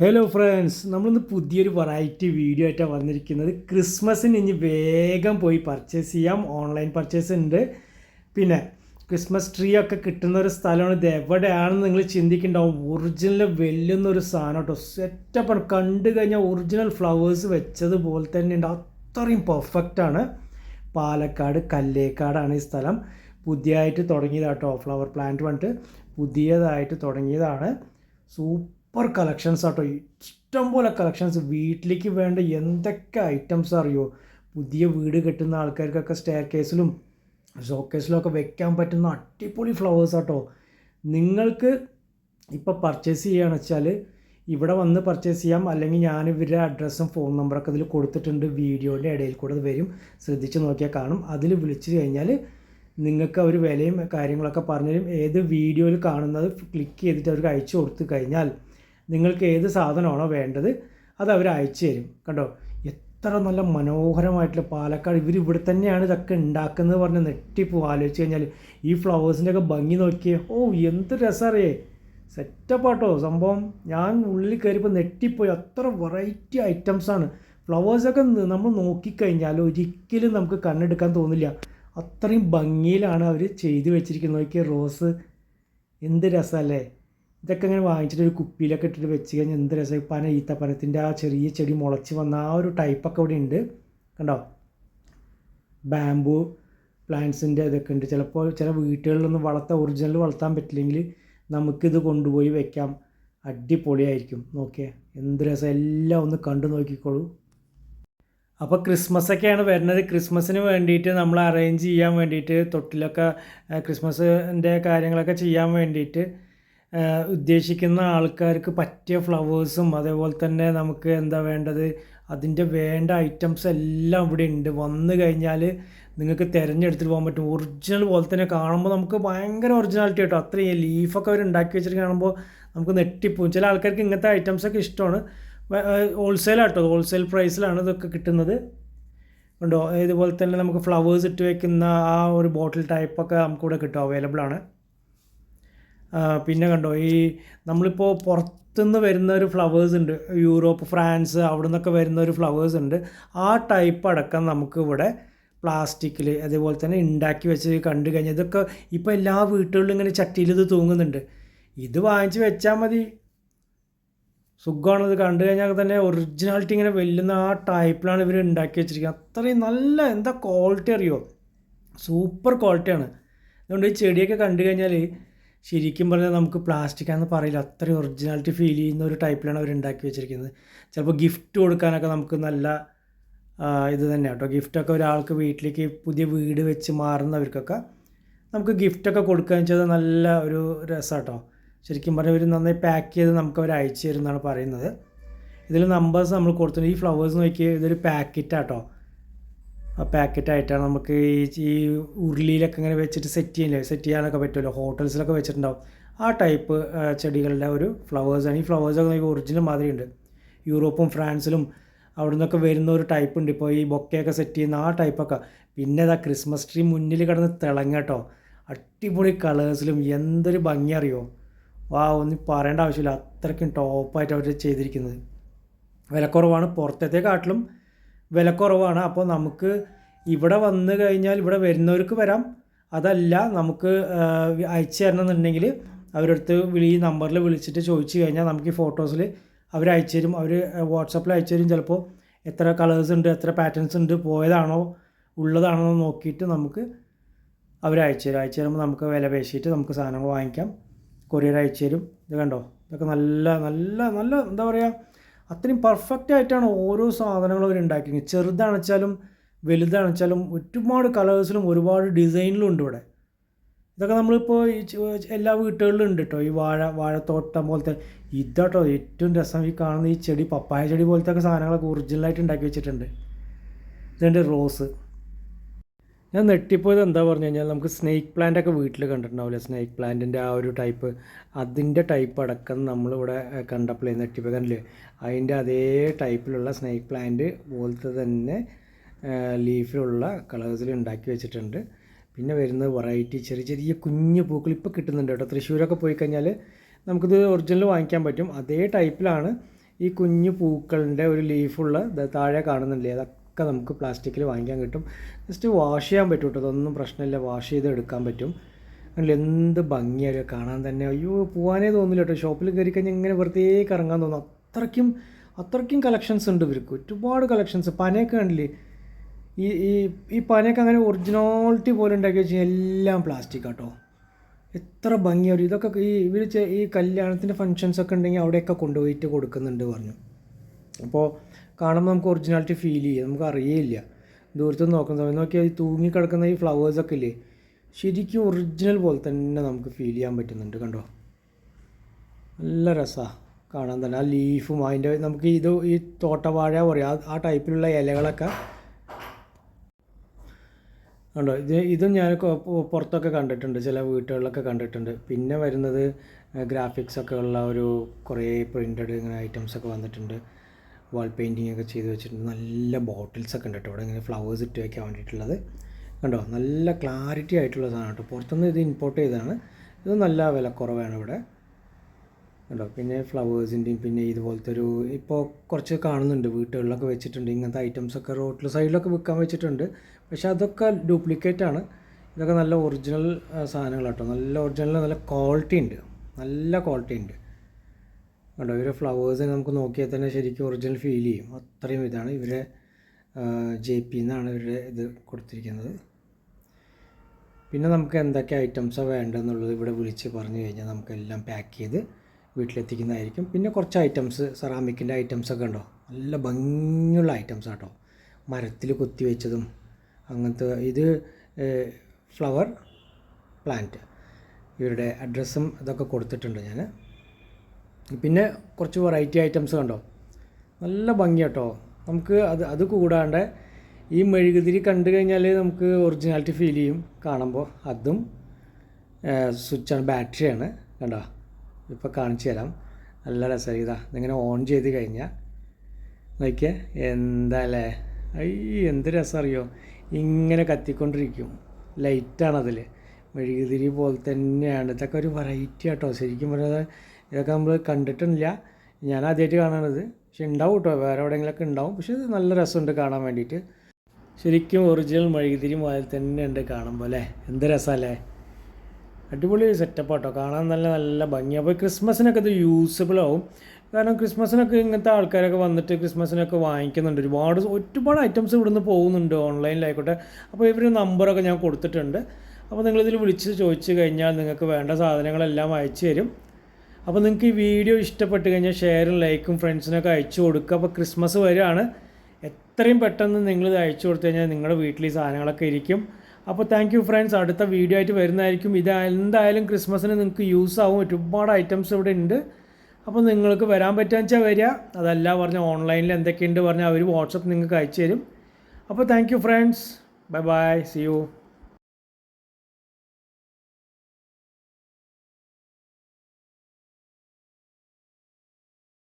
Hello friends നമ്മളിന്ന് പുതിയൊരു variety video ആയിട്ടാണ് വന്നിരിക്കുന്നത്. ക്രിസ്മസിന് ഇനി വേഗം പോയി പർച്ചേസ് ചെയ്യാം. ഓൺലൈൻ പർച്ചേസ് ഉണ്ട്. പിന്നെ ക്രിസ്മസ് ട്രീ ഒക്കെ കിട്ടുന്ന ഒരു സ്ഥലമാണ്. ഇത് എവിടെയാണെന്ന് നിങ്ങൾ ചിന്തിക്കുന്നുണ്ടാവും ഒറിജിനൽ വെല്ലുന്നൊരു സാധനം കേട്ടോ. സെറ്റപ്പാണ് കണ്ടു കഴിഞ്ഞാൽ ഒറിജിനൽ ഫ്ലവേഴ്സ് വെച്ചതുപോലെ തന്നെ ഉണ്ട്. അത്രയും പെർഫെക്റ്റ് ആണ്. പാലക്കാട് കല്ലേക്കാടാണ് ഈ സ്ഥലം. പുതിയതായിട്ട് തുടങ്ങിയതാട്ടോ. ഫ്ലവർ പ്ലാന്റ് വന്നിട്ട് പുതിയതായിട്ട് തുടങ്ങിയതാണ്. സൂപ്പർ കളക്ഷൻസ് ആട്ടോ. ഇഷ്ടംപോലെ കളക്ഷൻസ്. വീട്ടിലേക്ക് വേണ്ട എന്തൊക്കെ ഐറ്റംസ് അറിയോ? പുതിയ വീട് കെട്ടുന്ന ആൾക്കാർക്കൊക്കെ സ്റ്റെയർ കേസിലും ഷോക്കേസിലും ഒക്കെ വെക്കാൻ പറ്റുന്ന അടിപൊളി ഫ്ലവേഴ്സ് ആട്ടോ. നിങ്ങൾക്ക് ഇപ്പോൾ പർച്ചേസ് ചെയ്യുകയാണെന്ന് വെച്ചാൽ ഇവിടെ വന്ന് പർച്ചേസ് ചെയ്യാം. അല്ലെങ്കിൽ ഞാൻ ഇവരുടെ അഡ്രസ്സും ഫോൺ നമ്പറൊക്കെ അതിൽ കൊടുത്തിട്ടുണ്ട്. വീഡിയോന്റെ ഇടയിൽ കൂടെ വരും. ശ്രദ്ധിച്ച് നോക്കിയാൽ കാണും. അതിൽ വിളിച്ചു കഴിഞ്ഞാൽ നിങ്ങൾക്ക് അവർ വിലയും കാര്യങ്ങളൊക്കെ പറഞ്ഞു തരും ഏത് വീഡിയോയിൽ കാണുന്നത് ക്ലിക്ക് ചെയ്തിട്ട് അവർക്ക് അയച്ചു കൊടുത്തു കഴിഞ്ഞാൽ നിങ്ങൾക്ക് ഏത് സാധനമാണോ വേണ്ടത് അത് അവർ അയച്ചു തരും. കണ്ടോ? എത്ര നല്ല മനോഹരമായിട്ടുള്ള പാലക്കാട് ഇവർ ഇവിടെ തന്നെയാണ് ഇതൊക്കെ ഉണ്ടാക്കുന്നത് പറഞ്ഞ് നെട്ടിപ്പോ ആലോചിച്ച് കഴിഞ്ഞാൽ ഈ ഫ്ലവേഴ്സിന്റെ ഒക്കെ ഭംഗി നോക്കിയേ. ഓ എന്ത് രസമറിയേ. സെറ്റപ്പാട്ടോ സംഭവം ഞാൻ ഉള്ളിൽ കയറിയപ്പോൾ നെട്ടിപ്പോയി അത്ര വെറൈറ്റി ഐറ്റംസാണ് ഫ്ലവേഴ്സൊക്കെ നമ്മൾ നോക്കിക്കഴിഞ്ഞാൽ ഒരിക്കലും നമുക്ക് കണ്ണെടുക്കാൻ തോന്നില്ല. അത്രയും ഭംഗിയിലാണ് അവർ ചെയ്തു വെച്ചിരിക്കുന്നത്. നോക്കിയ റോസ് എന്ത് രസമല്ലേ? ഇതൊക്കെ ഇങ്ങനെ വാങ്ങിച്ചിട്ട് ഒരു കുപ്പിയിലൊക്കെ ഇട്ടിട്ട് വെച്ച് കഴിഞ്ഞാൽ എന്ത് രസം? പന ഈത്തപ്പനത്തിന്റെ ആ ചെറിയ ചെടി മുളച്ച് വന്ന ആ ഒരു ടൈപ്പൊക്കെ ഇവിടെ ഉണ്ട്. കണ്ടോ? ബാംബു പ്ലാന്റ്സിന്റെ ഇതൊക്കെ ഉണ്ട്. ചിലപ്പോൾ ചില വീട്ടുകളിലൊന്നും വളർത്താൻ ഒറിജിനൽ വളർത്താൻ പറ്റില്ലെങ്കിൽ നമുക്കിത് കൊണ്ടുപോയി വെക്കാം. അടിപൊളിയായിരിക്കും. നോക്കിയേ എന്ത് രസം? എല്ലാം ഒന്ന് കണ്ടു നോക്കിക്കോളൂ. അപ്പോൾ ക്രിസ്മസ് ഒക്കെയാണ് വരുന്നത്. ക്രിസ്മസിന് വേണ്ടിയിട്ട് നമ്മൾ അറേഞ്ച് ചെയ്യാൻ വേണ്ടിയിട്ട് തൊട്ടിലൊക്കെ ക്രിസ്മസിന്റെ കാര്യങ്ങളൊക്കെ ചെയ്യാൻ വേണ്ടിയിട്ട് ഉദ്ദേശിക്കുന്ന ആൾക്കാർക്ക് പറ്റിയ ഫ്ലവേഴ്സും അതേപോലെ തന്നെ നമുക്ക് എന്താ വേണ്ടത്? അതിന്റെ വേണ്ട ഐറ്റംസ് എല്ലാം ഇവിടെ ഉണ്ട്. വന്നു കഴിഞ്ഞാൽ നിങ്ങൾക്ക് തിരഞ്ഞെടുത്തിട്ട് പോകാൻ പറ്റും. ഒറിജിനൽ പോലെ തന്നെ കാണുമ്പോൾ നമുക്ക് ഭയങ്കര ഒറിജിനാലിറ്റി കേട്ടോ. അത്രയും ലീഫൊക്കെ അവർ ഉണ്ടാക്കി വെച്ചിട്ട് കാണുമ്പോൾ നമുക്ക് നെട്ടിപ്പോവും. ചില ആൾക്കാർക്ക് ഇങ്ങനത്തെ ഐറ്റംസൊക്കെ ഇഷ്ടമാണ്. ഹോൾസെയിൽ ആട്ടോ. ഹോൾസെയിൽ പ്രൈസിലാണ് ഇതൊക്കെ കിട്ടുന്നത്. ഉണ്ടോ ഇതുപോലെ തന്നെ നമുക്ക് ഫ്ലവേഴ്സ് ഇട്ട് വെക്കുന്ന ആ ഒരു ബോട്ടിൽ ടൈപ്പൊക്കെ നമുക്കിവിടെ കിട്ടും. അവൈലബിൾ ആണ്. പിന്നെ കണ്ടോ ഈ നമ്മളിപ്പോൾ പുറത്തുനിന്ന് വരുന്ന ഒരു ഫ്ലവേഴ്സ് ഉണ്ട്. യൂറോപ്പ് ഫ്രാൻസ് അവിടെ നിന്നൊക്കെ വരുന്ന ഒരു ഫ്ലവേഴ്സ് ഉണ്ട്. ആ ടൈപ്പ് അടക്കം നമുക്ക് ഇവിടെ പ്ലാസ്റ്റിക്കിൽ അതേപോലെ തന്നെ ഉണ്ടാക്കി വെച്ച് കണ്ടു കഴിഞ്ഞാൽ ഇതൊക്കെ ഇപ്പോൾ എല്ലാ വീട്ടുകളിലും ഇങ്ങനെ ചട്ടിയിൽ ഇത് തൂങ്ങുന്നുണ്ട്. ഇത് വാങ്ങിച്ച് വെച്ചാൽ മതി. സുഖമാണത് കണ്ടു കഴിഞ്ഞാൽ തന്നെ ഒറിജിനാലിറ്റി ഇങ്ങനെ വെല്ലുന്ന ആ ടൈപ്പിലാണ് ഇവർ ഉണ്ടാക്കി വെച്ചിരിക്കുന്നത്. അത്രയും നല്ല എന്താ ക്വാളിറ്റി അറിയോ? സൂപ്പർ ക്വാളിറ്റിയാണ് അതുകൊണ്ട് ഈ ചെടിയൊക്കെ കണ്ടു കഴിഞ്ഞാൽ ശരിക്കും പറഞ്ഞാൽ നമുക്ക് പ്ലാസ്റ്റിക് ആണെന്ന് പറയില്ല. അത്രയും ഒറിജിനാലിറ്റി ഫീൽ ചെയ്യുന്ന ഒരു ടൈപ്പിലാണ് അവർ ഉണ്ടാക്കി വെച്ചിരിക്കുന്നത്. ചിലപ്പോൾ ഗിഫ്റ്റ് കൊടുക്കാനൊക്കെ നമുക്ക് നല്ല ഇത് തന്നെ കേട്ടോ. ഗിഫ്റ്റൊക്കെ ഒരാൾക്ക് വീട്ടിലേക്ക് പുതിയ വീട് വെച്ച് മാറുന്നവർക്കൊക്കെ നമുക്ക് ഗിഫ്റ്റൊക്കെ കൊടുക്കുക വെച്ചാൽ നല്ല ഒരു രസമാട്ടോ ശരിക്കും പറഞ്ഞാൽ ഇവർ നന്നായി പാക്ക് ചെയ്ത് നമുക്ക് അവർ അയച്ചു തരുന്നതാണ് പറയുന്നത്. ഇതിൽ നമ്പേഴ്സ് നമ്മൾ കൊടുത്തിട്ടുണ്ട്. ഈ ഫ്ലവേഴ്സ് നോക്കിയാൽ ഇതൊരു പാക്കറ്റാട്ടോ പാക്കറ്റായിട്ടാണ് നമുക്ക് ഈ ഈ ഉരുളിയിലൊക്കെ ഇങ്ങനെ വെച്ചിട്ട് സെറ്റ് ചെയ്യില്ലേ? സെറ്റ് ചെയ്യാനൊക്കെ പറ്റുമല്ലോ? ഹോട്ടൽസിലൊക്കെ വെച്ചിട്ടുണ്ടാവും. ആ ടൈപ്പ് ചെടികളുടെ ഒരു ഫ്ലവേഴ്സാണ് ഈ ഫ്ലവേഴ്സൊക്കെ നമുക്ക് ഒറിജിനൽ മാതിരി ഉണ്ട് യൂറോപ്പും ഫ്രാൻസിലും അവിടെ നിന്നൊക്കെ വരുന്ന ഒരു ടൈപ്പ് ഉണ്ട്. ഇപ്പോൾ ഈ ബൊക്കയൊക്കെ സെറ്റ് ചെയ്യുന്ന ആ ടൈപ്പൊക്കെ പിന്നെ ഇതാ ക്രിസ്മസ് ട്രീ മുന്നിൽ കിടന്ന് തിളങ്ങട്ടോ അടിപൊളി കളേഴ്സിലും എന്തൊരു ഭംഗി അറിയോ? വാ ഒന്നും പറയേണ്ട ആവശ്യമില്ല. അത്രയ്ക്കും ടോപ്പായിട്ട് അവർ ചെയ്തിരിക്കുന്നത്. വിലക്കുറവാണ്. പുറത്തത്തെ കാട്ടിലും വിലക്കുറവാണ്. അപ്പോൾ നമുക്ക് ഇവിടെ വന്നു കഴിഞ്ഞാൽ ഇവിടെ വരുന്നവർക്ക് വരാം. അതല്ല നമുക്ക് അയച്ചു തരണമെന്നുണ്ടെങ്കിൽ അവരടുത്ത് വിളി ഈ നമ്പറിൽ വിളിച്ചിട്ട് ചോദിച്ചു കഴിഞ്ഞാൽ നമുക്ക് ഈ ഫോട്ടോസിൽ അവർ അയച്ചു തരും. അവർ വാട്സപ്പിൽ അയച്ചു തരും. ചിലപ്പോൾ എത്ര കളേഴ്സ് ഉണ്ട് എത്ര പാറ്റേൺസ് ഉണ്ട് പോയതാണോ ഉള്ളതാണോ എന്ന് നോക്കിയിട്ട് നമുക്ക് അവർ അയച്ചു തരും. അയച്ചു തരുമ്പോൾ നമുക്ക് വില പേശിയിട്ട് നമുക്ക് സാധനങ്ങൾ വാങ്ങിക്കാം. കൊറിയർ അയച്ചു തരും. ഇത് കണ്ടോ? ഇതൊക്കെ നല്ല നല്ല നല്ല എന്താ പറയുക അത്രയും പെർഫെക്റ്റ് ആയിട്ടാണ് ഓരോ സാധനങ്ങളും അവർ ഉണ്ടാക്കിയത്. ചെറുതാണെച്ചാലും വലുതാണെച്ചാലും ഒരുപാട് കളേഴ്സിലും ഒരുപാട് ഡിസൈനിലും ഉണ്ട് ഇവിടെ. ഇതൊക്കെ നമ്മളിപ്പോൾ ഈ എല്ലാ വീട്ടുകളിലും ഉണ്ട് കേട്ടോ ഈ വാഴ വാഴത്തോട്ടം പോലത്തെ ഇതാട്ടോ ഏറ്റവും രസം ഈ കാണുന്ന ഈ ചെടി പപ്പായ ചെടി പോലത്തെ ഒക്കെ സാധനങ്ങളൊക്കെ ഒറിജിനലായിട്ട് ഉണ്ടാക്കി വെച്ചിട്ടുണ്ട്. ഇതുണ്ട് റോസ് ഞാൻ നെട്ടിപ്പോയത് എന്താ പറഞ്ഞു കഴിഞ്ഞാൽ നമുക്ക് സ്നേക്ക് പ്ലാന്റ് ഒക്കെ വീട്ടിൽ കണ്ടിട്ടുണ്ടാവില്ല? സ്നേക്ക് പ്ലാന്റിന്റെ ആ ഒരു ടൈപ്പ് അതിന്റെ ടൈപ്പ് അടക്കം നമ്മളിവിടെ കണ്ടപ്പോൾ നെട്ടിപ്പോയി കണ്ടില്ലേ? അതിന്റെ അതേ ടൈപ്പിലുള്ള സ്നേക്ക് പ്ലാന്റ് പോലത്തെ തന്നെ ലീഫിലുള്ള കളേഴ്സിൽ ഉണ്ടാക്കി വെച്ചിട്ടുണ്ട്. പിന്നെ വരുന്ന വെറൈറ്റി ചെറിയ ചെറിയ കുഞ്ഞു പൂക്കൾ ഇപ്പോൾ കിട്ടുന്നുണ്ട് കേട്ടോ. തൃശ്ശൂരൊക്കെ പോയി കഴിഞ്ഞാൽ നമുക്കിത് ഒറിജിനൽ വാങ്ങിക്കാൻ പറ്റും. അതേ ടൈപ്പിലാണ് ഈ കുഞ്ഞു പൂക്കളുടെ ഒരു ലീഫുള്ള താഴെ കാണുന്നുണ്ട് അതൊക്കെ നമുക്ക് പ്ലാസ്റ്റിക്കിൽ വാങ്ങിക്കാൻ കിട്ടും. ജസ്റ്റ് വാഷ് ചെയ്യാൻ പറ്റും കേട്ടോ. അതൊന്നും പ്രശ്നമില്ല. വാഷ് ചെയ്ത് എടുക്കാൻ പറ്റും. അതിൽ എന്ത് ഭംഗിയായി കാണാൻ തന്നെ അയ്യോ പോകാനേ തോന്നില്ല കേട്ടോ. ഷോപ്പിൽ കയറി കഴിഞ്ഞാൽ ഇങ്ങനെ വെറുതെ കറങ്ങാൻ തോന്നും. അത്രയ്ക്കും അത്രയ്ക്കും കളക്ഷൻസ് ഉണ്ട് ഇവർക്ക്. ഒരുപാട് കളക്ഷൻസ് പനയൊക്കെ കണ്ടില്ലേ? ഈ ഈ ഈ പനയൊക്കെ അങ്ങനെ ഒറിജിനാലിറ്റി പോലെ ഉണ്ടാക്കി വെച്ച് എല്ലാം പ്ലാസ്റ്റിക് കേട്ടോ. എത്ര ഭംഗിയാണ് ഇതൊക്കെ ഈ ഇവർ ഈ കല്യാണത്തിന്റെ ഫങ്ഷൻസ് ഒക്കെ ഉണ്ടെങ്കിൽ അവിടെയൊക്കെ കൊണ്ടുപോയിട്ട് കൊടുക്കുന്നുണ്ട് പറഞ്ഞു. അപ്പോൾ കാണുമ്പോൾ നമുക്ക് ഒറിജിനാലിറ്റി ഫീൽ ചെയ്യും. നമുക്ക് അറിയേയില്ല. ദൂരത്ത് നോക്കുന്ന സമയത്ത് നോക്കിയാൽ ഈ തൂങ്ങി കിടക്കുന്ന ഈ ഫ്ലവേഴ്സൊക്കെ ഇല്ലേ? ശരിക്കും ഒറിജിനൽ പോലെ തന്നെ നമുക്ക് ഫീൽ ചെയ്യാൻ പറ്റുന്നുണ്ട് കണ്ടോ? നല്ല രസമാണ് കാണാൻ തന്നെ. ആ ലീഫും അതിന്റെ നമുക്ക് ഇത് ഈ തോട്ടവാഴ പറയാം. ആ- ടൈപ്പിലുള്ള ഇലകളൊക്കെ കണ്ടോ? ഇത് ഇതും ഞാൻ പുറത്തൊക്കെ കണ്ടിട്ടുണ്ട്. ചില വീട്ടുകളിലൊക്കെ കണ്ടിട്ടുണ്ട്. പിന്നെ വരുന്നത് ഗ്രാഫിക്സൊക്കെ ഉള്ള ഒരു കുറേ പ്രിന്റഡ് ഇങ്ങനെ ഐറ്റംസൊക്കെ വന്നിട്ടുണ്ട്. വാൾ പെയിന്റിങ് ഒക്കെ ചെയ്ത് വെച്ചിട്ടുണ്ട്. നല്ല ബോട്ടിൽസ് ഒക്കെ ഉണ്ട് കേട്ടോ. ഇവിടെ ഇങ്ങനെ ഫ്ലവേഴ്സ് ഇട്ട് വയ്ക്കാൻ വേണ്ടിയിട്ടുള്ളത്. കണ്ടോ? നല്ല ക്ലാരിറ്റി ആയിട്ടുള്ള സാധനം കേട്ടോ. പുറത്തുനിന്ന് ഇത് ഇമ്പോർട്ട് ചെയ്തതാണ്. ഇത് നല്ല വിലക്കുറവാണ് ഇവിടെ. കണ്ടോ? പിന്നെ ഫ്ലവേഴ്സിന്റെയും പിന്നെ ഇതുപോലത്തെ ഒരു ഇപ്പോൾ കുറച്ച് കാണുന്നുണ്ട്. വീട്ടുകളിലൊക്കെ വെച്ചിട്ടുണ്ട്. ഇങ്ങനത്തെ ഐറ്റംസ് ഒക്കെ റോട്ടിൽ സൈഡിലൊക്കെ വിൽക്കാൻ വെച്ചിട്ടുണ്ട്. പക്ഷേ അതൊക്കെ ഡ്യൂപ്ലിക്കേറ്റ് ആണ്. ഇതൊക്കെ നല്ല ഒറിജിനൽ സാധനങ്ങൾ കേട്ടോ നല്ല ഒറിജിനൽ നല്ല ക്വാളിറ്റി ഉണ്ട്. നല്ല ക്വാളിറ്റി ഉണ്ട്. കണ്ടോ? ഇവരെ ഫ്ലവേഴ്സ് നമുക്ക് നോക്കിയാൽ തന്നെ ശരിക്കും ഒറിജിനൽ ഫീൽ ചെയ്യും. അത്രയും ഇതാണ് ഇവരെ ജെ പി എന്നാണ് ഇവരുടെ ഇത് കൊടുത്തിരിക്കുന്നത്. പിന്നെ നമുക്ക് എന്തൊക്കെ ഐറ്റംസാണ് വേണ്ടതെന്നുള്ളത് ഇവിടെ വിളിച്ച് പറഞ്ഞു കഴിഞ്ഞാൽ നമുക്കെല്ലാം പാക്ക് ചെയ്ത് വീട്ടിലെത്തിക്കുന്നതായിരിക്കും. പിന്നെ കുറച്ച് ഐറ്റംസ് സെറാമിക്കിന്റെ ഐറ്റംസ് ഒക്കെ ഉണ്ടോ? നല്ല ഭംഗിയുള്ള ഐറ്റംസ് കേട്ടോ മരത്തിൽ കൊത്തി വെച്ചതും അങ്ങനത്തെ ഇത് ഫ്ലവർ പ്ലാന്റ് ഇവരുടെ അഡ്രസ്സും ഇതൊക്കെ കൊടുത്തിട്ടുണ്ട് ഞാൻ പിന്നെ കുറച്ച് വെറൈറ്റി ഐറ്റംസ് കണ്ടോ? നല്ല ഭംഗി കേട്ടോ നമുക്ക് അത് അത് കൂടാണ്ട് ഈ മെഴുകുതിരി കണ്ടു കഴിഞ്ഞാൽ നമുക്ക് ഒറിജിനാലിറ്റി ഫീൽ ചെയ്യും കാണുമ്പോൾ അതും സ്വിച്ചാണ് ബാറ്ററിയാണ് കണ്ടോ? ഇപ്പോൾ കാണിച്ചു തരാം. നല്ല രസം ഇതാ ഇതിങ്ങനെ ഓൺ ചെയ്ത് കഴിഞ്ഞാൽ നോക്കിയേ എന്താല്ലേ? അയ്യ എന്ത് രസം അറിയോ ഇങ്ങനെ കത്തിക്കൊണ്ടിരിക്കും. ലൈറ്റാണതിൽ മെഴുകുതിരി പോലെ തന്നെയാണ്. ഇതൊക്കെ ഒരു വെറൈറ്റി ആട്ടോ. ശരിക്കും പറഞ്ഞത് ഇതൊക്കെ നമ്മൾ കണ്ടിട്ടില്ല. ഞാൻ ആദ്യമായിട്ട് കാണണത്. പക്ഷെ ഉണ്ടാവും കേട്ടോ വേറെ എവിടെയെങ്കിലുമൊക്കെ ഉണ്ടാവും പക്ഷെ നല്ല രസമുണ്ട് കാണാൻ വേണ്ടിയിട്ട് ശരിക്കും ഒറിജിനൽ മെഴുകുതിരി പോലെ തന്നെയുണ്ട് കാണുമ്പോൾ അല്ലേ? എന്ത് രസമല്ലേ അടിപൊളി സെറ്റപ്പ് കേട്ടോ കാണാൻ നല്ല നല്ല ഭംഗി അപ്പോൾ ക്രിസ്മസിനൊക്കെ ഇത് യൂസബിൾ ആവും. കാരണം ക്രിസ്മസിനൊക്കെ ഇങ്ങനത്തെ ആൾക്കാരൊക്കെ വന്നിട്ട് ക്രിസ്മസിനൊക്കെ വാങ്ങിക്കുന്നുണ്ട്. ഒരുപാട് ഒരുപാട് ഐറ്റംസ് ഇവിടുന്ന് പോകുന്നുണ്ട്. ഓൺലൈനിലായിക്കോട്ടെ അപ്പോൾ ഇവർ നമ്പറൊക്കെ ഞാൻ കൊടുത്തിട്ടുണ്ട്. അപ്പോൾ നിങ്ങളിതിൽ വിളിച്ച് ചോദിച്ചു കഴിഞ്ഞാൽ നിങ്ങൾക്ക് വേണ്ട സാധനങ്ങളെല്ലാം അയച്ചു തരും. അപ്പോൾ നിങ്ങൾക്ക് ഈ വീഡിയോ ഇഷ്ടപ്പെട്ട് കഴിഞ്ഞാൽ ഷെയറും ലൈക്കും ഫ്രണ്ട്സിനൊക്കെ അയച്ചു കൊടുക്കുക. അപ്പോൾ ക്രിസ്മസ് വരികയാണ് എത്രയും പെട്ടെന്ന് നിങ്ങളിത് അയച്ചു കൊടുത്തു കഴിഞ്ഞാൽ നിങ്ങളുടെ വീട്ടിൽ ഈ സാധനങ്ങളൊക്കെ ഇരിക്കും. അപ്പോൾ താങ്ക് യു ഫ്രണ്ട്സ് അടുത്ത വീഡിയോ ആയിട്ട് വരുന്നതായിരിക്കും. ഇത് എന്തായാലും ക്രിസ്മസിന് നിങ്ങൾക്ക് യൂസ് ആവും. ഒരുപാട് ഐറ്റംസ് ഇവിടെ ഉണ്ട്. അപ്പോൾ നിങ്ങൾക്ക് വരാൻ പറ്റുക വെച്ചാൽ വരിക. അതല്ല പറഞ്ഞ ഓൺലൈനിൽ എന്തൊക്കെയുണ്ട് പറഞ്ഞാൽ അവർ വാട്സപ്പ് നിങ്ങൾക്ക് അയച്ചു തരും. അപ്പോൾ thank you friends bye bye see you